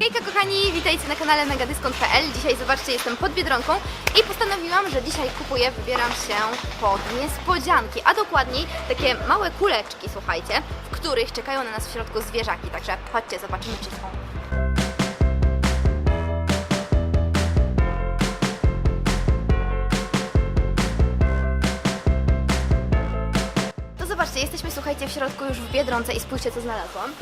Hejka kochani, witajcie na kanale megadyskont.pl Dzisiaj zobaczcie, jestem pod Biedronką i postanowiłam, że dzisiaj kupuję, wybieram się pod niespodzianki, a dokładniej takie małe kuleczki, słuchajcie, w których czekają na nas w środku zwierzaki, także chodźcie, zobaczymy czy są. To zobaczcie, jesteśmy, słuchajcie, w środku już w Biedronce i spójrzcie, co znalazłam.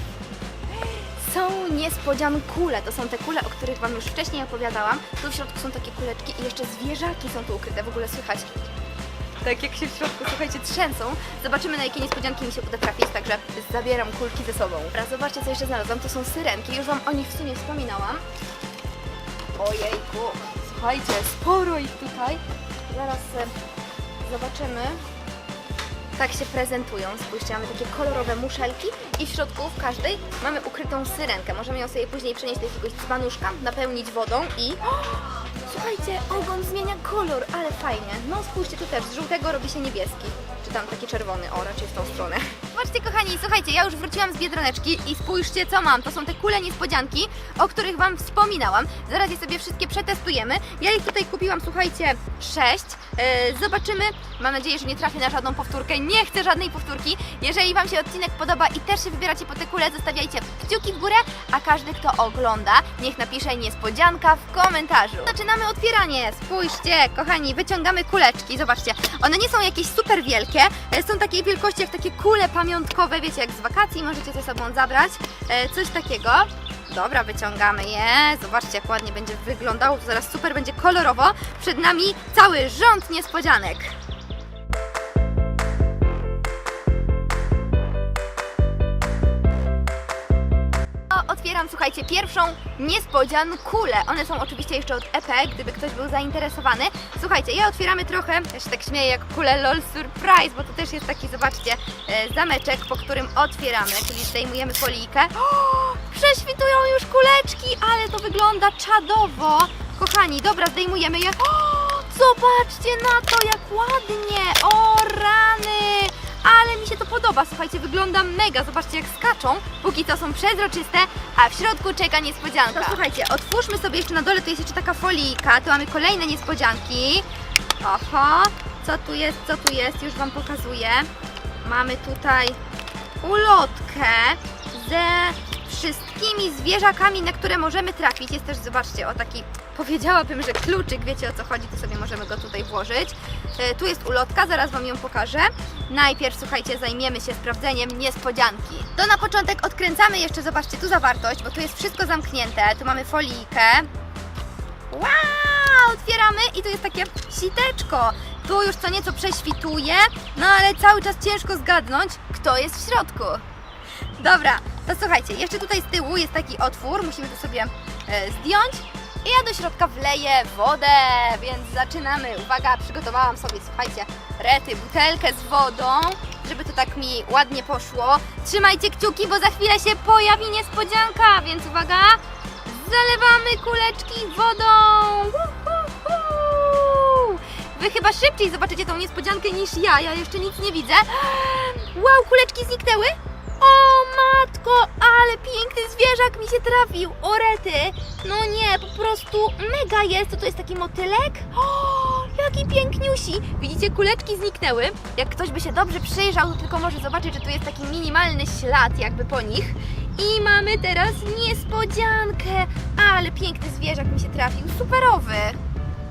Są niespodziankule, to są te kule, o których Wam już wcześniej opowiadałam. Tu w środku są takie kuleczki i jeszcze zwierzaki są tu ukryte, w ogóle słychać. Tak jak się w środku, słuchajcie, trzęsą. Zobaczymy na jakie niespodzianki mi się uda trafić, także zabieram kulki ze sobą. Teraz zobaczcie, co jeszcze znalazłam, to są syrenki, już Wam o nich w sumie wspominałam. Ojejku, słuchajcie, sporo ich tutaj. Zaraz e, zobaczymy. Tak się prezentują. Spójrzcie, mamy takie kolorowe muszelki i w środku w każdej mamy ukrytą syrenkę. Możemy ją sobie później przenieść do jakiegoś dzbanuszka, napełnić wodą i... Słuchajcie, ogon zmienia kolor, ale fajnie. No spójrzcie, tu też z żółtego robi się niebieski. Czy tam taki czerwony, o raczej w tą stronę. Zobaczcie kochani, słuchajcie, ja już wróciłam z Biedroneczki i spójrzcie co mam. To są te kule niespodzianki, o których Wam wspominałam. Zaraz je sobie wszystkie przetestujemy. Ja ich tutaj kupiłam, słuchajcie, sześć. Yy, zobaczymy. Mam nadzieję, że nie trafię na żadną powtórkę. Nie chcę żadnej powtórki. Jeżeli Wam się odcinek podoba i też się wybieracie po te kule, zostawiajcie kciuki w górę, a każdy, kto ogląda, niech napisze niespodzianka w komentarzu. Zaczynamy otwieranie. Spójrzcie, kochani, wyciągamy kuleczki. Zobaczcie, one nie są jakieś super wielkie. e, Są takiej wielkości jak takie kule pamiątkowe, wiecie, jak z wakacji, możecie ze sobą zabrać. E, Coś takiego. Dobra, wyciągamy je. Zobaczcie, jak ładnie będzie wyglądało. Zaraz super będzie kolorowo. Przed nami cały rząd niespodzianek. Otwieram, słuchajcie, pierwszą niespodziankulę. One są oczywiście jeszcze od EP, gdyby ktoś był zainteresowany. Słuchajcie, ja otwieramy trochę, ja się tak śmieję jak kulę LOL Surprise, bo to też jest taki, zobaczcie, e, zameczek, po którym otwieramy, czyli zdejmujemy folijkę. O, prześwitują już kuleczki, ale to wygląda czadowo. Kochani, dobra, zdejmujemy je. O, zobaczcie na to, jak ładnie. O, rany. Ale mi się to podoba, słuchajcie, wygląda mega. Zobaczcie, jak skaczą. Póki to są przezroczyste, a w środku czeka niespodzianka. To słuchajcie, otwórzmy sobie jeszcze na dole, tu jest jeszcze taka folijka. Tu mamy kolejne niespodzianki. Oho, co tu jest, co tu jest, już Wam pokazuję. Mamy tutaj ulotkę ze wszystkimi zwierzakami, na które możemy trafić. Jest też, zobaczcie, o taki, powiedziałabym, że kluczyk, wiecie o co chodzi, to sobie możemy go tutaj włożyć. E, Tu jest ulotka, zaraz Wam ją pokażę. Najpierw, słuchajcie, zajmiemy się sprawdzeniem niespodzianki. To na początek odkręcamy jeszcze, zobaczcie, tu zawartość, bo tu jest wszystko zamknięte. Tu mamy folijkę. Wow! Otwieramy i tu jest takie siteczko. Tu już co nieco prześwituje, no ale cały czas ciężko zgadnąć, kto jest w środku. Dobra, to słuchajcie, jeszcze tutaj z tyłu jest taki otwór, musimy to sobie e, zdjąć. I ja do środka wleję wodę, więc zaczynamy. Uwaga, przygotowałam sobie, słuchajcie, rety, butelkę z wodą, żeby to tak mi ładnie poszło. Trzymajcie kciuki, bo za chwilę się pojawi niespodzianka, więc uwaga, zalewamy kuleczki wodą. Wy chyba szybciej zobaczycie tą niespodziankę niż ja, ja jeszcze nic nie widzę. Wow, kuleczki zniknęły. Matko, ale piękny zwierzak mi się trafił. Orety. No nie, po prostu mega jest. Co to jest taki motylek? O, jaki piękniusi. Widzicie, kuleczki zniknęły. Jak ktoś by się dobrze przyjrzał, to tylko może zobaczyć, że tu jest taki minimalny ślad jakby po nich. I mamy teraz niespodziankę. Ale piękny zwierzak mi się trafił. Superowy.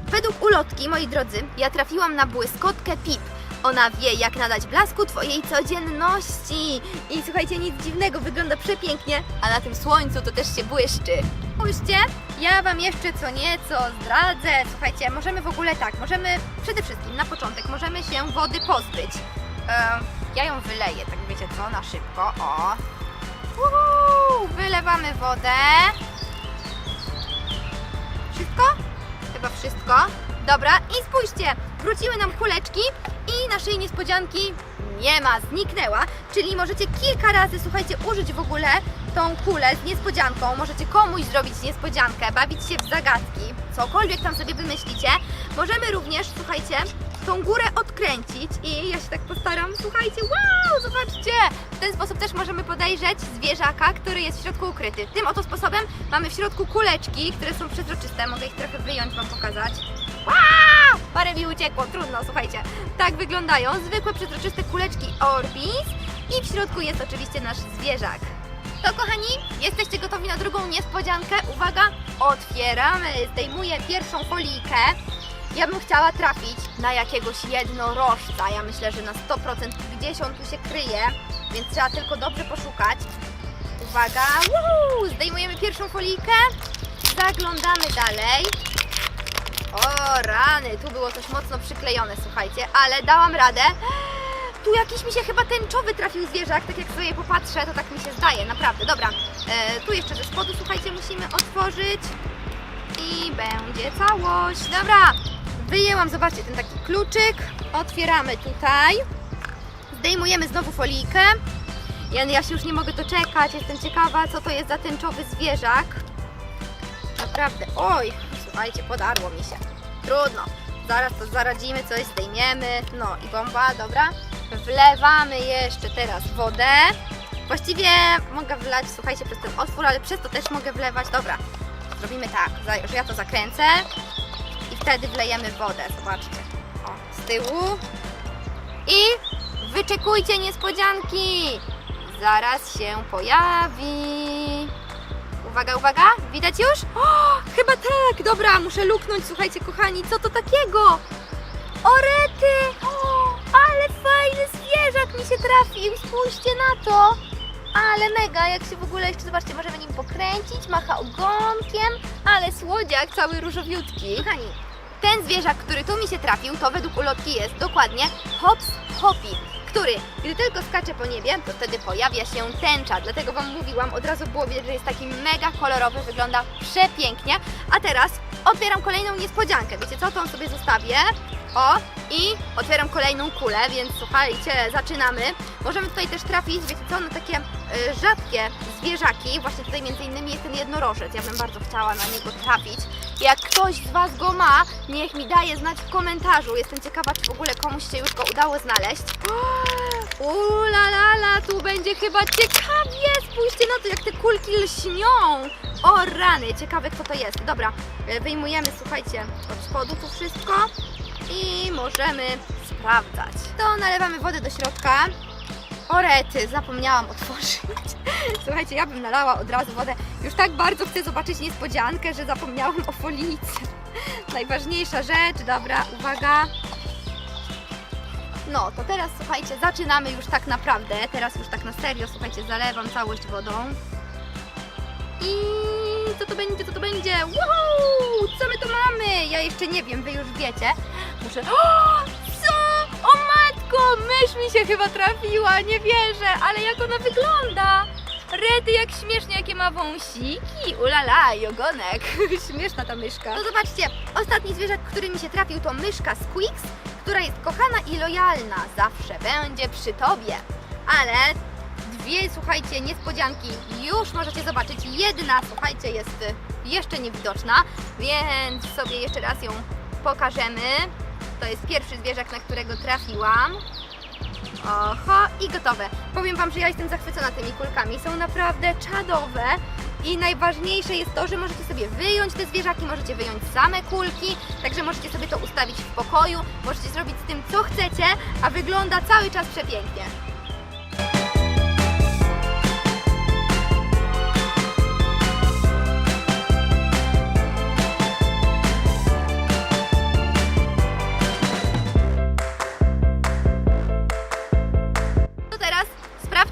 Według ulotki, moi drodzy, ja trafiłam na błyskotkę Pip. Ona wie, jak nadać blasku Twojej codzienności. I słuchajcie, nic dziwnego, wygląda przepięknie, a na tym słońcu to też się błyszczy. Spójrzcie, ja Wam jeszcze co nieco zdradzę. Słuchajcie, możemy w ogóle tak, możemy przede wszystkim na początek, możemy się wody pozbyć. Ja ją wyleję, tak wiecie co, na szybko, o. Uhu, wylewamy wodę. Wszystko? Chyba wszystko. Dobra, i spójrzcie, wróciły nam kuleczki i naszej niespodzianki nie ma, zniknęła. Czyli możecie kilka razy, słuchajcie, użyć w ogóle tą kulę z niespodzianką. Możecie komuś zrobić niespodziankę, bawić się w zagadki, cokolwiek tam sobie wymyślicie. Możemy również, słuchajcie, tą górę odkręcić i ja się tak postaram, słuchajcie, wow, zobaczcie, W ten sposób też możemy podejrzeć zwierzaka, który jest w środku ukryty. Tym oto sposobem mamy w środku kuleczki, które są przezroczyste. Mogę ich trochę wyjąć, Wam pokazać. Wow! Parę mi uciekło, trudno, słuchajcie. Tak wyglądają zwykłe przezroczyste kuleczki Orbis i w środku jest oczywiście nasz zwierzak. To kochani, jesteście gotowi na drugą niespodziankę? Uwaga, otwieramy, zdejmuję pierwszą folijkę. Ja bym chciała trafić na jakiegoś jednorożca. Ja myślę, że na 100% gdzieś on tu się kryje, więc trzeba tylko dobrze poszukać. Uwaga, Woohoo! zdejmujemy pierwszą folijkę, zaglądamy dalej. O rany, tu było coś mocno przyklejone, słuchajcie, ale dałam radę. Tu jakiś mi się chyba tęczowy trafił zwierzak, tak jak sobie popatrzę, to tak mi się zdaje, naprawdę. Dobra, e, tu jeszcze ze spodu, słuchajcie, musimy otworzyć i będzie całość. Dobra, wyjęłam, zobaczcie, ten taki kluczyk, otwieramy tutaj, zdejmujemy znowu folijkę. Ja, ja się już nie mogę doczekać, jestem ciekawa, co to jest za tęczowy zwierzak. Naprawdę, oj, słuchajcie, podarło mi się. Trudno, zaraz to zaradzimy, coś zdejmiemy. No i bomba, dobra. Wlewamy jeszcze teraz wodę. Właściwie mogę wlać, słuchajcie, przez ten otwór, ale przez to też mogę wlewać. Dobra, zrobimy tak, że ja to zakręcę i wtedy wlejemy wodę, zobaczcie. O, z tyłu. I wyczekujcie niespodzianki! Zaraz się pojawi. Uwaga, uwaga, widać już? O, chyba tak, dobra, muszę luknąć, słuchajcie kochani, co to takiego? Orety! O, ale fajny zwierzak mi się trafił, spójrzcie na to! Ale mega, jak się w ogóle jeszcze, zobaczcie, możemy nim pokręcić, macha ogonkiem, ale słodziak cały różowiutki. Kochani, ten zwierzak, który tu mi się trafił, to według ulotki jest dokładnie Hops Hopi, który gdy tylko skacze po niebie, to wtedy pojawia się tęcza. Dlatego Wam mówiłam, od razu było widać, że jest taki mega kolorowy, wygląda przepięknie. A teraz otwieram kolejną niespodziankę. Wiecie co? On sobie zostawię. O, i otwieram kolejną kulę, więc słuchajcie, zaczynamy. Możemy tutaj też trafić, wiecie co, na takie y, rzadkie zwierzaki. Właśnie tutaj między innymi jest ten jednorożec. Ja bym bardzo chciała na niego trafić. Jak ktoś z Was go ma, niech mi daje znać w komentarzu. Jestem ciekawa, czy w ogóle komuś się już go udało znaleźć. Ula la la, tu będzie chyba ciekawie. Spójrzcie na to, jak te kulki lśnią. O rany, ciekawe kto to jest. Dobra, e, wyjmujemy, słuchajcie, od spodu tu wszystko i możemy sprawdzać. To nalewamy wodę do środka. Orety, zapomniałam otworzyć. Słuchajcie, ja bym nalała od razu wodę. Już tak bardzo chcę zobaczyć niespodziankę, że zapomniałam o folice. Najważniejsza rzecz, dobra, uwaga. No, to teraz słuchajcie, zaczynamy już tak naprawdę. Teraz już tak na serio, słuchajcie, zalewam całość wodą. I co to będzie, co to będzie? Wow! Co my tu mamy? Ja jeszcze nie wiem, wy już wiecie. Muszę. O! Co? O matko! Mysz mi się chyba trafiła, nie wierzę, ale jak ona wygląda! Rety, jak śmiesznie, jakie ma wąsiki. Ulala, i ogonek. Śmieszna ta myszka. No zobaczcie, ostatni zwierzak, który mi się trafił, to myszka Squeaks, która jest kochana i lojalna. Zawsze będzie przy tobie. Ale dwie, słuchajcie, niespodzianki już możecie zobaczyć. Jedna, słuchajcie, jest jeszcze niewidoczna, więc sobie jeszcze raz ją pokażemy. To jest pierwszy zwierzak, na którego trafiłam. Oho, i gotowe. Powiem Wam, że ja jestem zachwycona tymi kulkami. Są naprawdę czadowe. I najważniejsze jest to, że możecie sobie wyjąć te zwierzaki, możecie wyjąć same kulki, także możecie sobie to ustawić w pokoju, możecie zrobić z tym co chcecie, a wygląda cały czas przepięknie.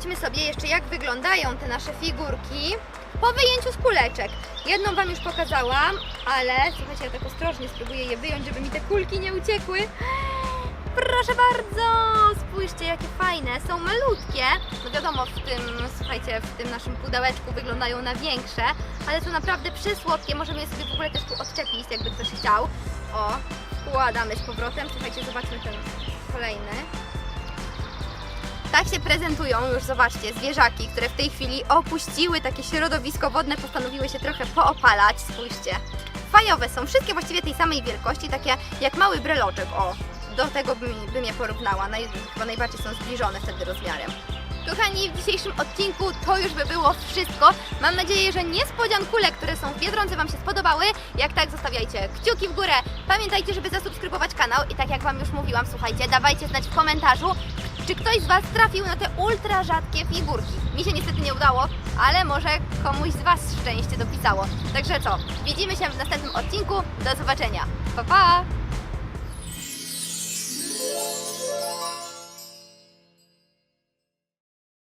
Sprawdźmy sobie jeszcze, jak wyglądają te nasze figurki po wyjęciu z kuleczek. Jedną Wam już pokazałam, ale słuchajcie, ja tak ostrożnie spróbuję je wyjąć, żeby mi te kulki nie uciekły. Proszę bardzo, spójrzcie jakie fajne, są malutkie. No wiadomo, w tym, słuchajcie, w tym naszym pudełeczku wyglądają na większe, ale są naprawdę przysłodkie. Możemy je sobie w ogóle też tu odczepić, jakby ktoś chciał. O, wkładamy z powrotem. Słuchajcie, zobaczmy ten kolejny. Tak się prezentują już, zobaczcie, zwierzaki, które w tej chwili opuściły takie środowisko wodne, postanowiły się trochę poopalać, spójrzcie. Fajowe są, wszystkie właściwie tej samej wielkości, takie jak mały breloczek, o. Do tego bym, bym je porównała, Naj, chyba najbardziej są zbliżone wtedy rozmiarem. Kochani, w dzisiejszym odcinku to już by było wszystko. Mam nadzieję, że niespodziankule, które są w Biedronce Wam się spodobały. Jak tak, zostawiajcie kciuki w górę. Pamiętajcie, żeby zasubskrybować kanał i tak jak Wam już mówiłam, słuchajcie, dawajcie znać w komentarzu, czy ktoś z Was trafił na te ultra rzadkie figurki. Mi się niestety nie udało, ale może komuś z Was szczęście dopisało. Także co, widzimy się w następnym odcinku. Do zobaczenia. Pa, pa!